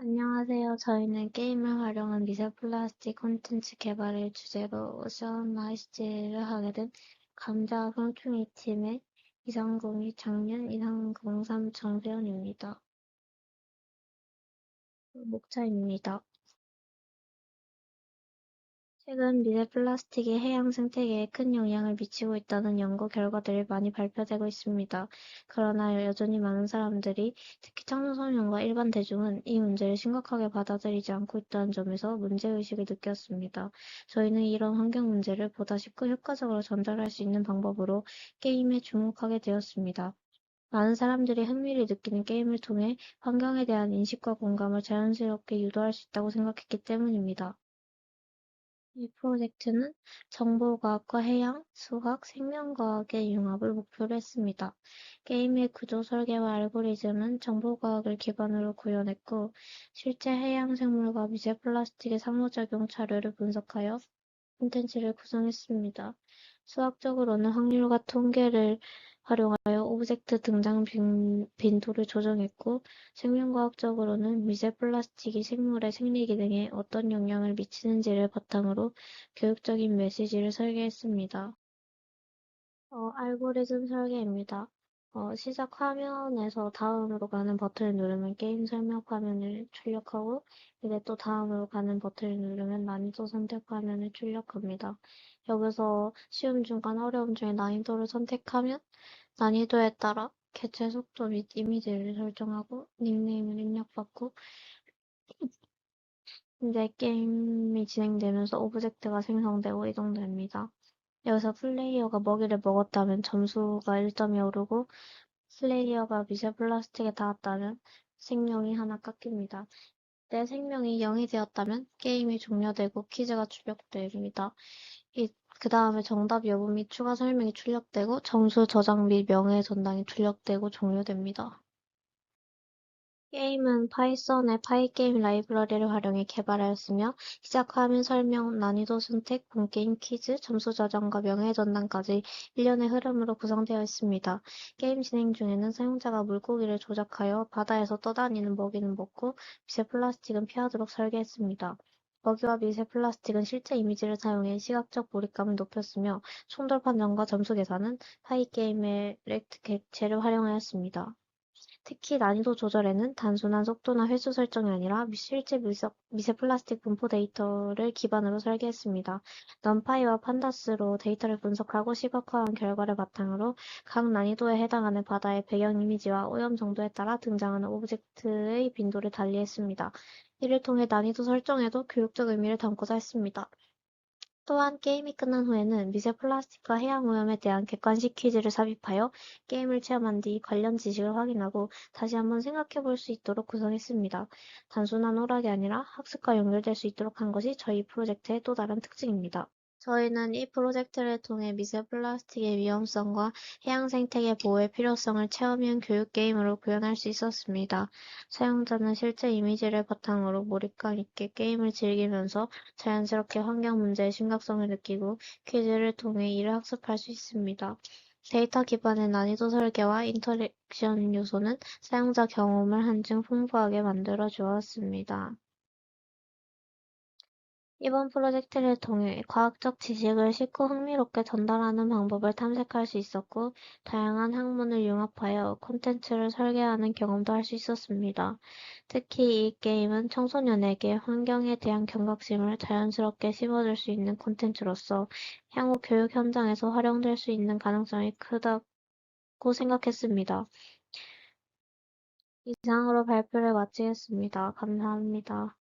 안녕하세요. 저희는 게임을 활용한 미세 플라스틱 콘텐츠 개발을 주제로 오션 마이스를 하게 된 감자 송충이 팀의 이상공이 작년 이상공삼 정세현입니다. 목차입니다. 최근 미세 플라스틱이 해양 생태계에 큰 영향을 미치고 있다는 연구 결과들이 많이 발표되고 있습니다. 그러나 여전히 많은 사람들이, 특히 청소년과 일반 대중은 이 문제를 심각하게 받아들이지 않고 있다는 점에서 문제의식을 느꼈습니다. 저희는 이런 환경 문제를 보다 쉽고 효과적으로 전달할 수 있는 방법으로 게임에 주목하게 되었습니다. 많은 사람들이 흥미를 느끼는 게임을 통해 환경에 대한 인식과 공감을 자연스럽게 유도할 수 있다고 생각했기 때문입니다. 이 프로젝트는 정보과학과 해양, 수학, 생명과학의 융합을 목표로 했습니다. 게임의 구조 설계와 알고리즘은 정보과학을 기반으로 구현했고, 실제 해양 생물과 미세 플라스틱의 상호작용 자료를 분석하여 콘텐츠를 구성했습니다. 수학적으로는 확률과 통계를 활용하여 오브젝트 등장 빈도를 조정했고 생명과학적으로는 미세 플라스틱이 생물의 생리 기능에 어떤 영향을 미치는지를 바탕으로 교육적인 메시지를 설계했습니다. 어, 알고리즘 설계입니다. 어, 시작 화면에서 다음으로 가는 버튼을 누르면 게임 설명 화면을 출력하고 이제 또 다음으로 가는 버튼을 누르면 난이도 선택 화면을 출력합니다. 여기서 쉬움 중간 어려움 중에 난이도를 선택하면 난이도에 따라 개체 속도 및 이미지를 설정하고 닉네임을 입력받고 이제 게임이 진행되면서 오브젝트가 생성되고 이동됩니다. 여기서 플레이어가 먹이를 먹었다면 점수가 1점이 오르고 플레이어가 미세 플라스틱에 닿았다면 생명이 하나 깎입니다. 내 생명이 0이 되었다면 게임이 종료되고 퀴즈가 출력됩니다. 그 다음에 정답 여부 및 추가 설명이 출력되고 점수 저장 및 명예 전당이 출력되고 종료됩니다. 게임은 파이썬의 파이게임 라이브러리를 활용해 개발하였으며 시작 화면 설명, 난이도 선택, 본게임 퀴즈, 점수 저장과 명예 전당까지 일련의 흐름으로 구성되어 있습니다. 게임 진행 중에는 사용자가 물고기를 조작하여 바다에서 떠다니는 먹이는 먹고 미세 플라스틱은 피하도록 설계했습니다. 먹이와 미세 플라스틱은 실제 이미지를 사용해 시각적 몰입감을 높였으며 총돌 판정과 점수 계산은 파이게임의 렉트 객체를 활용하였습니다. 특히 난이도 조절에는 단순한 속도나 횟수 설정이 아니라 실제 미세 플라스틱 분포 데이터를 기반으로 설계했습니다. 넘파이와 판다스로 데이터를 분석하고 시각화한 결과를 바탕으로 각 난이도에 해당하는 바다의 배경 이미지와 오염 정도에 따라 등장하는 오브젝트의 빈도를 달리했습니다. 이를 통해 난이도 설정에도 교육적 의미를 담고자 했습니다. 또한 게임이 끝난 후에는 미세 플라스틱과 해양 오염에 대한 객관식 퀴즈를 삽입하여 게임을 체험한 뒤 관련 지식을 확인하고 다시 한번 생각해 볼 수 있도록 구성했습니다. 단순한 오락이 아니라 학습과 연결될 수 있도록 한 것이 저희 프로젝트의 또 다른 특징입니다. 저희는 이 프로젝트를 통해 미세 플라스틱의 위험성과 해양 생태계 보호의 필요성을 체험형 교육 게임으로 구현할 수 있었습니다. 사용자는 실제 이미지를 바탕으로 몰입감 있게 게임을 즐기면서 자연스럽게 환경 문제의 심각성을 느끼고 퀴즈를 통해 이를 학습할 수 있습니다. 데이터 기반의 난이도 설계와 인터랙션 요소는 사용자 경험을 한층 풍부하게 만들어 주었습니다. 이번 프로젝트를 통해 과학적 지식을 쉽고 흥미롭게 전달하는 방법을 탐색할 수 있었고, 다양한 학문을 융합하여 콘텐츠를 설계하는 경험도 할 수 있었습니다. 특히 이 게임은 청소년에게 환경에 대한 경각심을 자연스럽게 심어줄 수 있는 콘텐츠로서 향후 교육 현장에서 활용될 수 있는 가능성이 크다고 생각했습니다. 이상으로 발표를 마치겠습니다. 감사합니다.